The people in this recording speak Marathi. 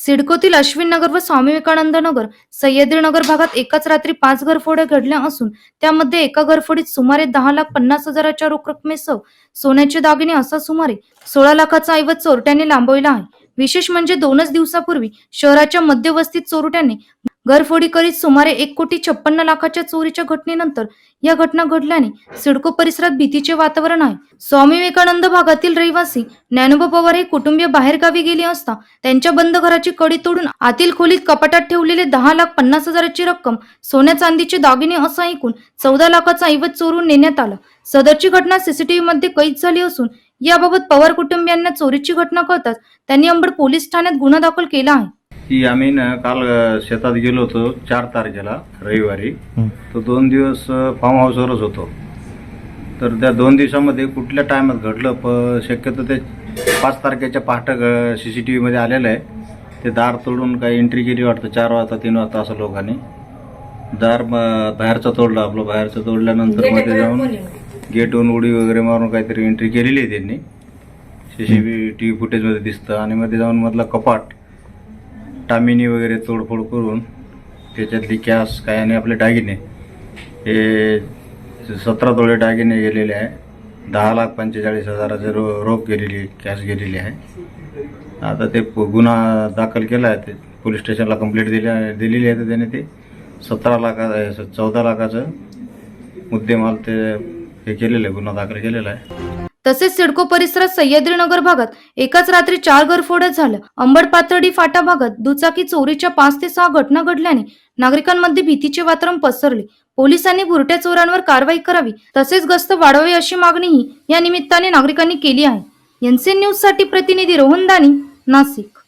सिडकोतील अश्विन नगर व स्वामी विवेकानंद नगर सह्याद्रीनगर भागात एकाच रात्री पाच घरफोड्या घडल्या असून त्यामध्ये एका घरफोडीत सुमारे दहा लाख पन्नास हजाराच्या रोख रकमेसह सोन्याचे दागिने असा सुमारे सोळा लाखाचा ऐवज चोरट्याने लांबविला आहे. विशेष म्हणजे दोनच दिवसापूर्वी शहराच्या मध्यवस्तीत चोरट्याने घरफोडी करीत सुमारे एक कोटी छप्पन्न लाखाच्या चोरीच्या घटनेनंतर या घटना घडल्याने सिडको परिसरात भीतीचे वातावरण आहे. स्वामी विवेकानंद भागातील रहिवासी ज्ञानोबा पवार हे कुटुंबीय बाहेरगावी गेले असता त्यांच्या बंद घराची कडी तोडून आतील खोलीत कपाटात ठेवलेले दहा लाख पन्नास हजाराची रक्कम सोन्या चांदीचे दागिने असं ऐकून चौदा लाखाचा ऐवज चोरून नेण्यात आला. सदरची घटना सीसीटीव्ही मध्ये कैद झाली असून याबाबत पवार कुटुंबियांना चोरीची घटना कळताच त्यांनी अंबड पोलीस ठाण्यात गुन्हा दाखल केला आहे. की आम्ही ना काल शेतात गेलो होतो चार तारखेला रविवारी. तर दोन दिवस फार्म हाऊसवरच होतो. तर त्या दोन दिवसामध्ये कुठल्या टायमात घडलं? प शक्यतो ते पाच तारखेच्या पहाटे सी सी टी व्हीमध्ये आलेलं आहे. ते दार तोडून काही एंट्री केली वाटतं चार वाजता तीन वाजता असं लोकांनी. दार म- बाहेरचं तोडलं आपलं बाहेरचं तोडल्यानंतरमध्ये जाऊन गेटवरून उडी वगैरे मारून काहीतरी एंट्री केलेली आहे त्यांनी. सी सी टी व्ही फुटेजमध्ये दिसतं. आणि मध्ये जाऊन मधला कपाट टामिनी वगैरे तोडफोड करून त्याच्यातली कॅस काय आणि आपले दागिने हे सतरा तोळे दागिने गेलेले आहे. दहा लाख पंचेचाळीस हजाराचे रो रोख गेलेली कॅश गेलेली आहे. आता ते प- गुन्हा दाखल केला आहे ते पोलीस स्टेशनला कंप्लेंट दिली दिलेली आहे तर त्याने ते. सतरा लाखा चौदा लाखाचं मुद्देमाल ते हे केलेलं आहे गुन्हा दाखल केलेला आहे. तसेच सिडको परिसरात सह्याद्रीनगर भागात एकाच रात्री चार घरफोड्या झाल्या अंबड फाटा भागात दुचाकी चोरीच्या पाच ते सहा घटना घडल्याने नागरिकांमध्ये भीतीचे वातावरण पसरले. पोलिसांनी बुरट्या चोरांवर कारवाई करावी तसेच गस्त वाढवावी अशी मागणीही या निमित्ताने नागरिकांनी केली आहे. एनसी न्यूजसाठी प्रतिनिधी रोहन दानी नाशिक.